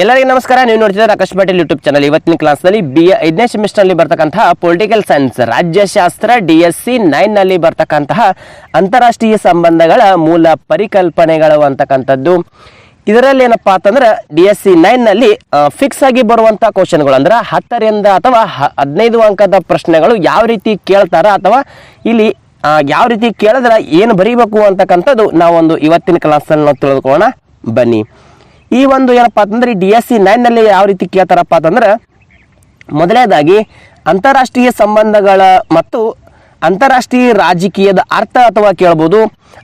ಎಲ್ಲರಿಗೂ ನಮಸ್ಕಾರ. ನೀವು ನೋಡ್ತಿದ್ದಾರೆ ಆಕಾಶ್ ಪಾಟೀಲ್ ಯೂಟ್ಯೂಬ್ ಚಾನಲ್ ಇವತ್ತಿನ ಕ್ಲಾಸ್ನಲ್ಲಿ ಬಿ ಎ ಐದನೇ ಸೆಮಿಸ್ಟರ್ನಲ್ಲಿ ಬರ್ತಕ್ಕಂತಹ ಪೊಲಿಟಿಕಲ್ ಸೈನ್ಸ್ ರಾಜ್ಯಶಾಸ್ತ್ರ ಡಿ ಎಸ್ ಸಿ ನೈನ್ನಲ್ಲಿ ಬರ್ತಕ್ಕಂತಹ ಅಂತಾರಾಷ್ಟ್ರೀಯ ಸಂಬಂಧಗಳ ಮೂಲ ಪರಿಕಲ್ಪನೆಗಳು ಅಂತಕ್ಕಂಥದ್ದು. ಇದರಲ್ಲಿ ಏನಪ್ಪಾ ಅಂತಂದ್ರೆ ಡಿ ಎಸ್ ಸಿ ನೈನ್ನಲ್ಲಿ ಫಿಕ್ಸ್ ಆಗಿ ಬರುವಂಥ ಕ್ವಶನ್ಗಳು ಅಂದ್ರೆ ಹತ್ತರಿಂದ ಅಥವಾ ಹದಿನೈದು ಅಂಕದ ಪ್ರಶ್ನೆಗಳು ಯಾವ ರೀತಿ ಕೇಳ್ತಾರ ಅಥವಾ ಇಲ್ಲಿ ಯಾವ ರೀತಿ ಕೇಳಿದ್ರೆ ಏನು ಬರೀಬೇಕು ಅಂತಕ್ಕಂಥದ್ದು ನಾವೊಂದು ಇವತ್ತಿನ ಕ್ಲಾಸಲ್ಲಿ ನಾವು ತಿಳಿದುಕೊಳ್ಳೋಣ. ಬನ್ನಿ. ಈ ಒಂದು ಏನಪ್ಪಾ ಅಂತಂದ್ರೆ ಡಿ ಎಸ್ ಸಿ ನೈನ್ನಲ್ಲಿ ಯಾವ ರೀತಿ ಕೇಳ್ತಾರಪ್ಪ ಅಂತಂದ್ರೆ, ಮೊದಲನೇದಾಗಿ ಅಂತಾರಾಷ್ಟ್ರೀಯ ಸಂಬಂಧಗಳ ಮತ್ತು ಅಂತಾರಾಷ್ಟ್ರೀಯ ರಾಜಕೀಯದ ಅರ್ಥ ಅಥವಾ ಕೇಳ್ಬೋದು,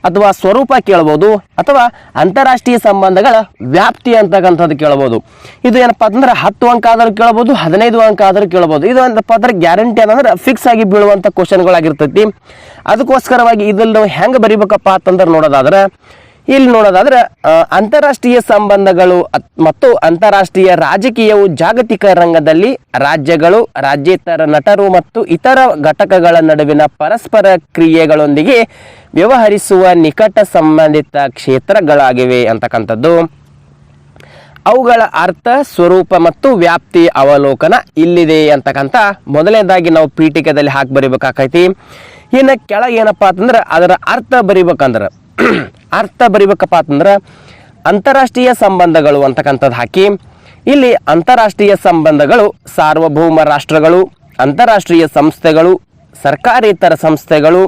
ಅಥವಾ ಸ್ವರೂಪ ಕೇಳ್ಬೋದು, ಅಥವಾ ಅಂತಾರಾಷ್ಟ್ರೀಯ ಸಂಬಂಧಗಳ ವ್ಯಾಪ್ತಿ ಅಂತಕ್ಕಂಥದ್ದು ಕೇಳ್ಬೋದು. ಇದು ಏನಪ್ಪ ಅಂತಂದ್ರೆ ಹತ್ತು ಅಂಕ ಆದರೂ ಕೇಳ್ಬೋದು, ಹದಿನೈದು ಅಂಕ ಆದರೂ ಕೇಳ್ಬೋದು. ಇದು ಏನಪ್ಪ ಅಂದ್ರೆ ಗ್ಯಾರಂಟಿ ಅಂತಂದ್ರೆ ಫಿಕ್ಸ್ ಆಗಿ ಬೀಳುವಂಥ ಕ್ವಶನ್ಗಳಾಗಿರ್ತೈತಿ ಅದಕ್ಕೋಸ್ಕರವಾಗಿ ಇದನ್ನು ನಾವು ಹೆಂಗೆ ಬರಿಬೇಕಪ್ಪ ಅಂತಂದ್ರೆ ನೋಡೋದಾದ್ರೆ ಇಲ್ಲಿ ನೋಡೋದಾದ್ರೆ ಅಂತಾರಾಷ್ಟ್ರೀಯ ಸಂಬಂಧಗಳು ಮತ್ತು ಅಂತಾರಾಷ್ಟ್ರೀಯ ರಾಜಕೀಯವು ಜಾಗತಿಕ ರಂಗದಲ್ಲಿ ರಾಜ್ಯಗಳು, ರಾಜ್ಯೇತರ ನಟರು ಮತ್ತು ಇತರ ಘಟಕಗಳ ನಡುವಿನ ಪರಸ್ಪರ ಕ್ರಿಯೆಗಳೊಂದಿಗೆ ವ್ಯವಹರಿಸುವ ನಿಕಟ ಸಂಬಂಧಿತ ಕ್ಷೇತ್ರಗಳಾಗಿವೆ ಅಂತಕ್ಕಂಥದ್ದು. ಅವುಗಳ ಅರ್ಥ, ಸ್ವರೂಪ ಮತ್ತು ವ್ಯಾಪ್ತಿ ಅವಲೋಕನ ಇಲ್ಲಿದೆ ಅಂತಕ್ಕಂಥ ಮೊದಲನೇದಾಗಿ ನಾವು ಪೀಠಿಕೆದಲ್ಲಿ ಹಾಕಿ ಬರಿಬೇಕಾಕೈತಿ. ಇನ್ನು ಕೆಳಗೆ ಏನಪ್ಪಾ ಅಂತಂದ್ರೆ, ಅದರ ಅರ್ಥ ಬರಿಬೇಕಂದ್ರೆ ಅರ್ಥ ಬರಿಬೇಕಪ್ಪ ಅಂತಂದ್ರೆ ಅಂತಾರಾಷ್ಟ್ರೀಯ ಸಂಬಂಧಗಳು ಅಂತಕ್ಕಂಥದ್ದು ಹಾಕಿ, ಇಲ್ಲಿ ಅಂತಾರಾಷ್ಟ್ರೀಯ ಸಂಬಂಧಗಳು ಸಾರ್ವಭೌಮ ರಾಷ್ಟ್ರಗಳು, ಅಂತಾರಾಷ್ಟ್ರೀಯ ಸಂಸ್ಥೆಗಳು, ಸರ್ಕಾರೇತರ ಸಂಸ್ಥೆಗಳು,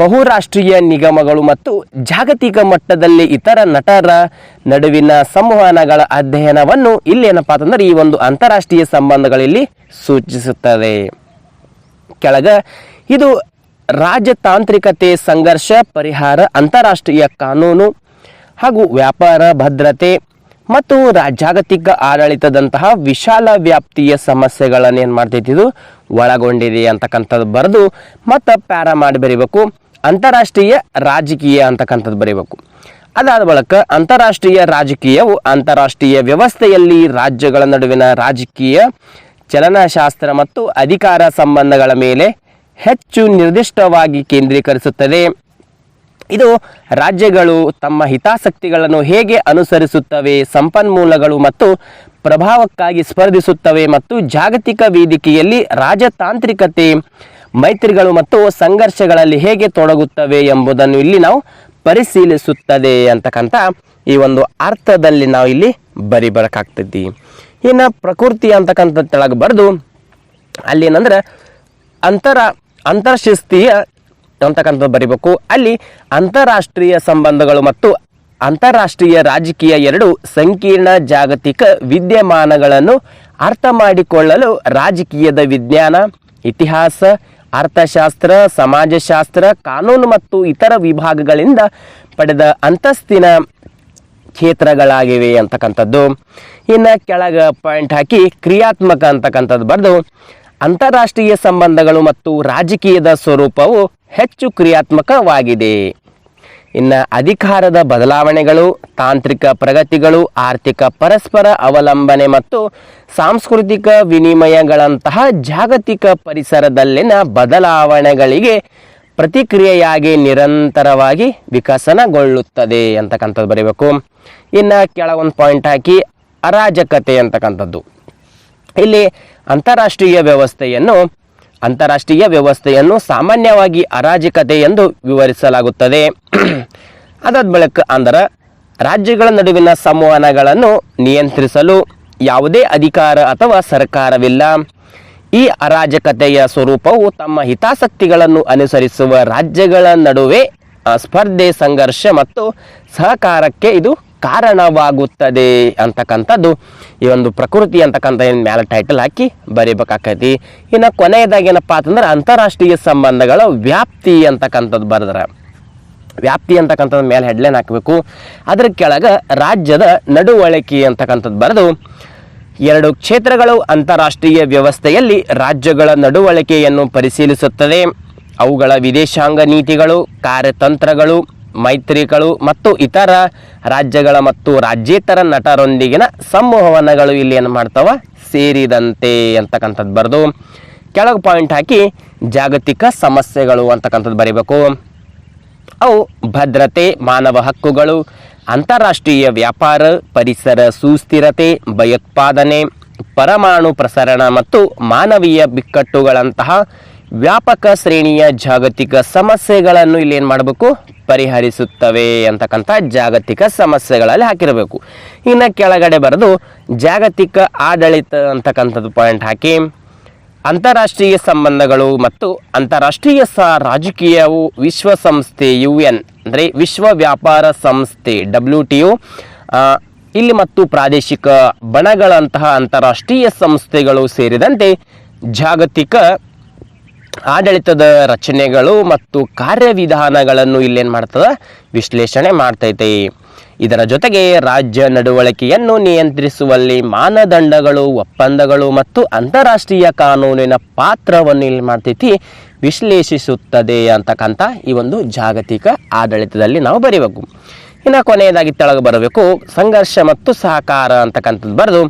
ಬಹುರಾಷ್ಟ್ರೀಯ ನಿಗಮಗಳು ಮತ್ತು ಜಾಗತಿಕ ಮಟ್ಟದಲ್ಲಿ ಇತರ ನಟರ ನಡುವಿನ ಸಂವಹನಗಳ ಅಧ್ಯಯನವನ್ನು ಇಲ್ಲಿ ಏನಪ್ಪಾ ಅಂತಂದ್ರೆ ಈ ಒಂದು ಅಂತಾರಾಷ್ಟ್ರೀಯ ಸಂಬಂಧಗಳಲ್ಲಿ ಸೂಚಿಸುತ್ತದೆ. ಕೆಳಗ ಇದು ರಾಜತಾಂತ್ರಿಕತೆ ಸಂಘರ್ಷ ಪರಿಹಾರ ಅಂತಾರಾಷ್ಟ್ರೀಯ ಕಾನೂನು ಹಾಗೂ ವ್ಯಾಪಾರ ಭದ್ರತೆ ಮತ್ತು ಜಾಗತಿಕ ಆಡಳಿತದಂತಹ ವಿಶಾಲ ವ್ಯಾಪ್ತಿಯ ಸಮಸ್ಯೆಗಳನ್ನು ಏನು ಮಾಡ್ತೈತಿ ಇದು? ಒಳಗೊಂಡಿದೆ ಅಂತಕ್ಕಂಥದ್ದು ಬರೆದು ಮತ್ತು ಪ್ಯಾರ ಮಾಡಿ ಬರೀಬೇಕು. ಅಂತಾರಾಷ್ಟ್ರೀಯ ರಾಜಕೀಯ ಅಂತಕ್ಕಂಥದ್ದು ಬರೀಬೇಕು. ಅದಾದ ಬಳಿಕ ಅಂತಾರಾಷ್ಟ್ರೀಯ ರಾಜಕೀಯವು ಅಂತಾರಾಷ್ಟ್ರೀಯ ವ್ಯವಸ್ಥೆಯಲ್ಲಿ ರಾಜ್ಯಗಳ ನಡುವಿನ ರಾಜಕೀಯ, ಚಲನಶಾಸ್ತ್ರ ಮತ್ತು ಅಧಿಕಾರ ಸಂಬಂಧಗಳ ಮೇಲೆ ಹೆಚ್ಚು ನಿರ್ದಿಷ್ಟವಾಗಿ ಕೇಂದ್ರೀಕರಿಸುತ್ತದೆ. ಇದು ರಾಜ್ಯಗಳು ತಮ್ಮ ಹಿತಾಸಕ್ತಿಗಳನ್ನು ಹೇಗೆ ಅನುಸರಿಸುತ್ತವೆ, ಸಂಪನ್ಮೂಲಗಳು ಮತ್ತು ಪ್ರಭಾವಕ್ಕಾಗಿ ಸ್ಪರ್ಧಿಸುತ್ತವೆ ಮತ್ತು ಜಾಗತಿಕ ವೇದಿಕೆಯಲ್ಲಿ ರಾಜತಾಂತ್ರಿಕತೆ, ಮೈತ್ರಿಗಳು ಮತ್ತು ಸಂಘರ್ಷಗಳಲ್ಲಿ ಹೇಗೆ ತೊಡಗುತ್ತವೆ ಎಂಬುದನ್ನು ಇಲ್ಲಿ ನಾವು ಪರಿಶೀಲಿಸುತ್ತದೆ ಅಂತಕ್ಕಂಥ ಈ ಒಂದು ಅರ್ಥದಲ್ಲಿ ನಾವು ಇಲ್ಲಿ ಬರಿಬರಕಾಗ್ತಿದ್ದಿ ಇನ್ನು ಪ್ರಕೃತಿ ಅಂತಕ್ಕಂಥ ತೆಳಗೆ ಬರೆದು ಅಲ್ಲಿ ಏನಂದ್ರೆ, ಅಂತರ ಅಂತರ್ಶಿಸ್ತೀಯ ಅಂತಕ್ಕಂಥದ್ದು ಬರಿಬೇಕು. ಅಲ್ಲಿ ಅಂತಾರಾಷ್ಟ್ರೀಯ ಸಂಬಂಧಗಳು ಮತ್ತು ಅಂತಾರಾಷ್ಟ್ರೀಯ ರಾಜಕೀಯ ಎರಡು ಸಂಕೀರ್ಣ ಜಾಗತಿಕ ವಿದ್ಯಮಾನಗಳನ್ನು ಅರ್ಥ ಮಾಡಿಕೊಳ್ಳಲು ರಾಜಕೀಯದ ವಿಜ್ಞಾನ, ಇತಿಹಾಸ, ಅರ್ಥಶಾಸ್ತ್ರ, ಸಮಾಜಶಾಸ್ತ್ರ, ಕಾನೂನು ಮತ್ತು ಇತರ ವಿಭಾಗಗಳಿಂದ ಪಡೆದ ಅಂತಸ್ತಿನ ಕ್ಷೇತ್ರಗಳಾಗಿವೆ ಅಂತಕ್ಕಂಥದ್ದು. ಇನ್ನು ಕೆಳಗೆ ಪಾಯಿಂಟ್ ಹಾಕಿ ಕ್ರಿಯಾತ್ಮಕ ಅಂತಕ್ಕಂಥದ್ದು ಬರೆದು ಅಂತಾರಾಷ್ಟ್ರೀಯ ಸಂಬಂಧಗಳು ಮತ್ತು ರಾಜಕೀಯದ ಸ್ವರೂಪವು ಹೆಚ್ಚು ಕ್ರಿಯಾತ್ಮಕವಾಗಿದೆ. ಇನ್ನು ಅಧಿಕಾರದ ಬದಲಾವಣೆಗಳು, ತಾಂತ್ರಿಕ ಪ್ರಗತಿಗಳು, ಆರ್ಥಿಕ ಪರಸ್ಪರ ಅವಲಂಬನೆ ಮತ್ತು ಸಾಂಸ್ಕೃತಿಕ ವಿನಿಮಯಗಳಂತಹ ಜಾಗತಿಕ ಪರಿಸರದಲ್ಲಿನ ಬದಲಾವಣೆಗಳಿಗೆ ಪ್ರತಿಕ್ರಿಯೆಯಾಗಿ ನಿರಂತರವಾಗಿ ವಿಕಸನಗೊಳ್ಳುತ್ತದೆ ಅಂತಕ್ಕಂಥದ್ದು ಬರೀಬೇಕು. ಇನ್ನು ಕೆಳಗೊಂದು ಪಾಯಿಂಟ್ ಹಾಕಿ ಅರಾಜಕತೆ ಅಂತಕ್ಕಂಥದ್ದು. ಇಲ್ಲಿ ಅಂತಾರಾಷ್ಟ್ರೀಯ ವ್ಯವಸ್ಥೆಯನ್ನು ಅಂತಾರಾಷ್ಟ್ರೀಯ ವ್ಯವಸ್ಥೆಯನ್ನು ಸಾಮಾನ್ಯವಾಗಿ ಅರಾಜಕತೆ ಎಂದು ವಿವರಿಸಲಾಗುತ್ತದೆ. ಅದಾದ ಬಳಿಕ ಅಂದರೆ, ರಾಜ್ಯಗಳ ನಡುವಿನ ಸಂವಹನಗಳನ್ನು ನಿಯಂತ್ರಿಸಲು ಯಾವುದೇ ಅಧಿಕಾರ ಅಥವಾ ಸರ್ಕಾರವಿಲ್ಲ. ಈ ಅರಾಜಕತೆಯ ಸ್ವರೂಪವು ತಮ್ಮ ಹಿತಾಸಕ್ತಿಗಳನ್ನು ಅನುಸರಿಸುವ ರಾಜ್ಯಗಳ ನಡುವೆ ಸ್ಪರ್ಧೆ, ಸಂಘರ್ಷ ಮತ್ತು ಸಹಕಾರಕ್ಕೆ ಇದು ಕಾರಣವಾಗುತ್ತದೆ ಅಂತಕ್ಕಂಥದ್ದು. ಈ ಒಂದು ಪ್ರಕೃತಿ ಅಂತಕ್ಕಂಥ ಏನು ಮೇಲೆ ಟೈಟಲ್ ಹಾಕಿ ಬರೀಬೇಕಾಕೈತಿ. ಇನ್ನು ಕೊನೆಯದಾಗಿ ಏನಪ್ಪ ಅಂತಂದ್ರೆ ಅಂತಾರಾಷ್ಟ್ರೀಯ ಸಂಬಂಧಗಳ ವ್ಯಾಪ್ತಿ ಅಂತಕ್ಕಂಥದ್ದು ಬರೆದ್ರೆ. ವ್ಯಾಪ್ತಿ ಅಂತಕ್ಕಂಥದ್ದು ಮೇಲೆ ಹೆಡ್ಲೈನ್ ಹಾಕಬೇಕು. ಅದ್ರ ಕೆಳಗೆ ರಾಜ್ಯದ ನಡುವಳಿಕೆ ಅಂತಕ್ಕಂಥದ್ದು ಬರೆದು, ಎರಡು ಕ್ಷೇತ್ರಗಳು ಅಂತಾರಾಷ್ಟ್ರೀಯ ವ್ಯವಸ್ಥೆಯಲ್ಲಿ ರಾಜ್ಯಗಳ ನಡುವಳಿಕೆಯನ್ನು ಪರಿಶೀಲಿಸುತ್ತದೆ. ಅವುಗಳ ವಿದೇಶಾಂಗ ನೀತಿಗಳು, ಕಾರ್ಯತಂತ್ರಗಳು ಮೈತ್ರಿಗಳು ಮತ್ತು ಇತರ ರಾಜ್ಯಗಳ ಮತ್ತು ರಾಜ್ಯೇತರ ನಟರೊಂದಿಗಿನ ಸಂವಹನಗಳು ಇಲ್ಲಿ ಏನು ಮಾಡ್ತಾವ? ಸೇರಿದಂತೆ ಅಂತಕ್ಕಂಥದ್ದು ಬರೆದು ಕೆಳಗೆ ಪಾಯಿಂಟ್ ಹಾಕಿ ಜಾಗತಿಕ ಸಮಸ್ಯೆಗಳು ಅಂತಕ್ಕಂಥದ್ದು ಬರೀಬೇಕು. ಅವು ಭದ್ರತೆ, ಮಾನವ ಹಕ್ಕುಗಳು, ಅಂತಾರಾಷ್ಟ್ರೀಯ ವ್ಯಾಪಾರ, ಪರಿಸರ ಸುಸ್ಥಿರತೆ, ಭಯೋತ್ಪಾದನೆ, ಪರಮಾಣು ಪ್ರಸರಣ ಮತ್ತು ಮಾನವೀಯ ಬಿಕ್ಕಟ್ಟುಗಳಂತಹ ವ್ಯಾಪಕ ಶ್ರೇಣಿಯ ಜಾಗತಿಕ ಸಮಸ್ಯೆಗಳನ್ನು ಇಲ್ಲಿ ಏನು ಮಾಡಬೇಕು? ಪರಿಹರಿಸುತ್ತವೆ ಅಂತಕ್ಕಂಥ ಜಾಗತಿಕ ಸಮಸ್ಯೆಗಳಲ್ಲಿ ಹಾಕಿರಬೇಕು. ಇನ್ನು ಕೆಳಗಡೆ ಬರೆದು ಜಾಗತಿಕ ಆಡಳಿತ ಅಂತಕ್ಕಂಥದ್ದು ಪಾಯಿಂಟ್ ಹಾಕಿ, ಅಂತಾರಾಷ್ಟ್ರೀಯ ಸಂಬಂಧಗಳು ಮತ್ತು ಅಂತಾರಾಷ್ಟ್ರೀಯ ಸ ರಾಜಕೀಯವು ವಿಶ್ವಸಂಸ್ಥೆ ಯು ಎನ್ ಅಂದರೆ ವಿಶ್ವ ವ್ಯಾಪಾರ ಸಂಸ್ಥೆ ಡಬ್ಲ್ಯೂ ಟಿ ಯು ಇಲ್ಲಿ ಮತ್ತು ಪ್ರಾದೇಶಿಕ ಬಣಗಳಂತಹ ಅಂತಾರಾಷ್ಟ್ರೀಯ ಸಂಸ್ಥೆಗಳು ಸೇರಿದಂತೆ ಜಾಗತಿಕ ಆಡಳಿತದ ರಚನೆಗಳು ಮತ್ತು ಕಾರ್ಯವಿಧಾನಗಳನ್ನು ಇಲ್ಲೇನು ಮಾಡ್ತದ? ವಿಶ್ಲೇಷಣೆ ಮಾಡ್ತೈತೆ. ಇದರ ಜೊತೆಗೆ ರಾಜ್ಯ ನಡವಳಿಕೆಯನ್ನು ನಿಯಂತ್ರಿಸುವಲ್ಲಿ ಮಾನದಂಡಗಳು, ಒಪ್ಪಂದಗಳು ಮತ್ತು ಅಂತಾರಾಷ್ಟ್ರೀಯ ಕಾನೂನಿನ ಪಾತ್ರವನ್ನು ಇಲ್ಲಿ ಮಾಡ್ತೈತಿ. ವಿಶ್ಲೇಷಿಸುತ್ತದೆ ಅಂತಕ್ಕಂಥ ಈ ಒಂದು ಜಾಗತಿಕ ಆಡಳಿತದಲ್ಲಿ ನಾವು ಬರೀಬೇಕು. ಇನ್ನು ಕೊನೆಯದಾಗಿ ತೆಳಗೆ ಬರಬೇಕು. ಸಂಘರ್ಷ ಮತ್ತು ಸಹಕಾರ ಅಂತಕ್ಕಂಥದ್ದು ಬರೆದು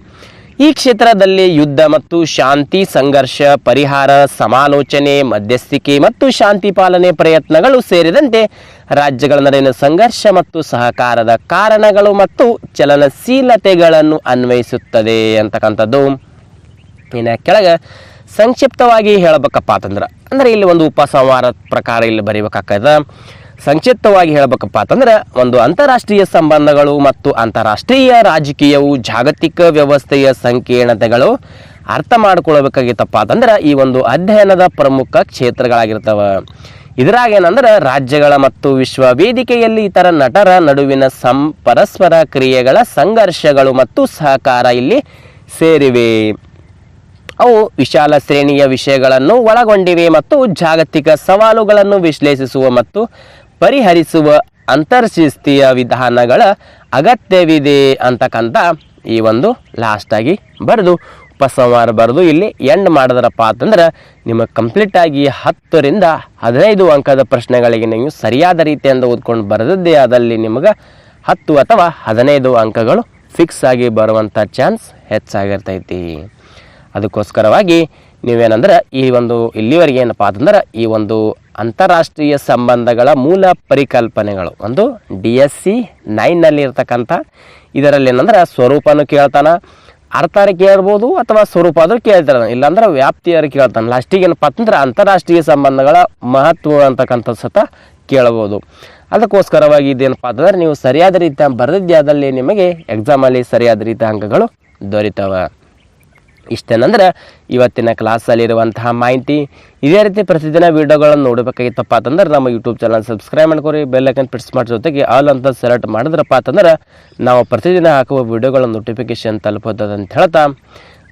ಈ ಕ್ಷೇತ್ರದಲ್ಲಿ ಯುದ್ಧ ಮತ್ತು ಶಾಂತಿ ಸಂಘರ್ಷ, ಪರಿಹಾರ, ಸಮಾಲೋಚನೆ, ಮಧ್ಯಸ್ಥಿಕೆ ಮತ್ತು ಶಾಂತಿ ಪಾಲನೆ ಪ್ರಯತ್ನಗಳು ಸೇರಿದಂತೆ ರಾಜ್ಯಗಳ ನಡುವಿನ ಸಂಘರ್ಷ ಮತ್ತು ಸಹಕಾರದ ಕಾರಣಗಳು ಮತ್ತು ಚಲನಶೀಲತೆಗಳನ್ನು ಅನ್ವಯಿಸುತ್ತದೆ ಅಂತಕ್ಕಂಥದ್ದು. ಇನ್ನು ಕೆಳಗೆ ಸಂಕ್ಷಿಪ್ತವಾಗಿ ಹೇಳಬೇಕಪ್ಪ ಅಂತಂದ್ರೆ, ಅಂದ್ರೆ ಇಲ್ಲಿ ಒಂದು ಉಪಸಂಹಾರ ಪ್ರಕಾರ ಇಲ್ಲಿ ಬರೀಬೇಕಾಗ್ತದೆ. ಸಂಕ್ಷಿಪ್ತವಾಗಿ ಹೇಳಬೇಕಪ್ಪ ಅಂತಂದ್ರೆ ಒಂದು ಅಂತಾರಾಷ್ಟ್ರೀಯ ಸಂಬಂಧಗಳು ಮತ್ತು ಅಂತಾರಾಷ್ಟ್ರೀಯ ರಾಜಕೀಯವು ಜಾಗತಿಕ ವ್ಯವಸ್ಥೆಯ ಸಂಕೀರ್ಣತೆಗಳು ಅರ್ಥ ಮಾಡ್ಕೊಳ್ಬೇಕಾಗಿತ್ತಪ್ಪ ಅಂತಂದ್ರೆ ಈ ಒಂದು ಅಧ್ಯಯನದ ಪ್ರಮುಖ ಕ್ಷೇತ್ರಗಳಾಗಿರ್ತವೆ. ಇದ್ರಾಗ ಏನಂದ್ರೆ ರಾಜ್ಯಗಳ ಮತ್ತು ವಿಶ್ವ ವೇದಿಕೆಯಲ್ಲಿ ಇತರ ನಟರ ನಡುವಿನ ಸಂ, ಪರಸ್ಪರ ಕ್ರಿಯೆಗಳ ಸಂಘರ್ಷಗಳು ಮತ್ತು ಸಹಕಾರ ಇಲ್ಲಿ ಸೇರಿವೆ. ಅವು ವಿಶಾಲ ಶ್ರೇಣಿಯ ವಿಷಯಗಳನ್ನು ಒಳಗೊಂಡಿವೆ ಮತ್ತು ಜಾಗತಿಕ ಸವಾಲುಗಳನ್ನು ವಿಶ್ಲೇಷಿಸುವ ಮತ್ತು ಪರಿಹರಿಸುವ ಅಂತರ್ಶಿಸ್ತೀಯ ವಿಧಾನಗಳ ಅಗತ್ಯವಿದೆ ಅಂತಕ್ಕಂಥ ಈ ಒಂದು ಲಾಸ್ಟಾಗಿ ಬರೆದು, ಉಪಸಂಹಾರ ಬರೆದು ಇಲ್ಲಿ ಎಂಡ್ ಮಾಡಿದ್ರಪ್ಪ ಅಂತಂದ್ರೆ ನಿಮಗೆ ಕಂಪ್ಲೀಟಾಗಿ ಹತ್ತರಿಂದ ಹದಿನೈದು ಅಂಕದ ಪ್ರಶ್ನೆಗಳಿಗೆ ನೀವು ಸರಿಯಾದ ರೀತಿಯಿಂದ ಓದ್ಕೊಂಡು ಬರೆದದ್ದೇ ಆದಲ್ಲಿ ನಿಮಗೆ ಹತ್ತು ಅಥವಾ ಹದಿನೈದು ಅಂಕಗಳು ಫಿಕ್ಸ್ ಆಗಿ ಬರುವಂಥ ಚಾನ್ಸ್ ಹೆಚ್ಚಾಗಿರ್ತೈತಿ. ಅದಕ್ಕೋಸ್ಕರವಾಗಿ ನೀವೇನಂದ್ರೆ ಈ ಒಂದು ಇಲ್ಲಿವರೆಗೆ ಏನಪ್ಪ ಅಂತಂದ್ರೆ ಈ ಒಂದು ಅಂತಾರಾಷ್ಟ್ರೀಯ ಸಂಬಂಧಗಳ ಮೂಲ ಪರಿಕಲ್ಪನೆಗಳು. ಒಂದು ಡಿ ಎಸ್ ಸಿ ನೈನ್ನಲ್ಲಿ ಇರ್ತಕ್ಕಂಥ ಇದರಲ್ಲಿ ಏನಂದ್ರೆ ಸ್ವರೂಪನೂ ಕೇಳ್ತಾನೆ ಅರ್ಥಾರು ಕೇಳ್ಬೋದು ಅಥವಾ ಸ್ವರೂಪ ಆದರೂ ಕೇಳ್ತಾರೆ ಇಲ್ಲಾಂದ್ರೆ ವ್ಯಾಪ್ತಿಯಾರು ಕೇಳ್ತಾನೆ. ಲಾಸ್ಟಿಗೆ ಏನಪ್ಪ ಅಂತಂದ್ರೆ ಅಂತಾರಾಷ್ಟ್ರೀಯ ಸಂಬಂಧಗಳ ಮಹತ್ವ ಅಂತಕ್ಕಂಥ ಸತ ಕೇಳ್ಬೋದು. ಅದಕ್ಕೋಸ್ಕರವಾಗಿ ಇದೇನಪ್ಪ ಅಂತಂದ್ರೆ ನೀವು ಸರಿಯಾದ ರೀತಿಯ ಬರೆದಿದ್ದಾದಲ್ಲಿ ನಿಮಗೆ ಎಕ್ಸಾಮಲ್ಲಿ ಸರಿಯಾದ ರೀತಿಯ ಅಂಕಗಳು ದೊರೀತವೆ. ಇಷ್ಟೇನಂದ್ರೆ ಇವತ್ತಿನ ಕ್ಲಾಸಲ್ಲಿರುವಂತಹ ಮಾಹಿತಿ. ಇದೇ ರೀತಿ ಪ್ರತಿದಿನ ವೀಡಿಯೋಗಳನ್ನು ನೋಡಬೇಕಾಗಿತ್ತಪ್ಪ ಅಂತಂದ್ರೆ ನಮ್ಮ ಯೂಟ್ಯೂಬ್ ಚಾನಲ್ ಸಬ್ಸ್ಕ್ರೈಬ್ ಮಾಡ್ಕೊರಿ ಬೆಲ್ಲೈಕನ್ ಪ್ರೆಸ್ ಮಾಡೋ ಜೊತೆಗೆ ಆಲ್ ಅಂತ ಸೆಲೆಕ್ಟ್ ಮಾಡಿದ್ರಪ್ಪ ಅಂತಂದ್ರೆ ನಾವು ಪ್ರತಿದಿನ ಹಾಕುವ ವೀಡಿಯೋಗಳ ನೋಟಿಫಿಕೇಶನ್ ಅಂತ ಹೇಳ್ತಾ.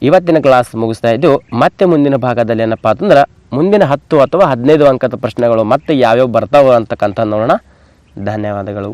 ಇವತ್ತಿನ ಕ್ಲಾಸ್ ಮುಗಿಸ್ತಾ ಇದ್ದು ಮತ್ತೆ ಮುಂದಿನ ಭಾಗದಲ್ಲಿ ಏನಪ್ಪ ಅಂತಂದ್ರೆ ಮುಂದಿನ ಹತ್ತು ಅಥವಾ ಹದಿನೈದು ಅಂಕದ ಪ್ರಶ್ನೆಗಳು ಮತ್ತೆ ಯಾವ್ಯಾವ ಬರ್ತಾವೆ ಅಂತಕ್ಕಂಥ ನೋಡೋಣ. ಧನ್ಯವಾದಗಳು.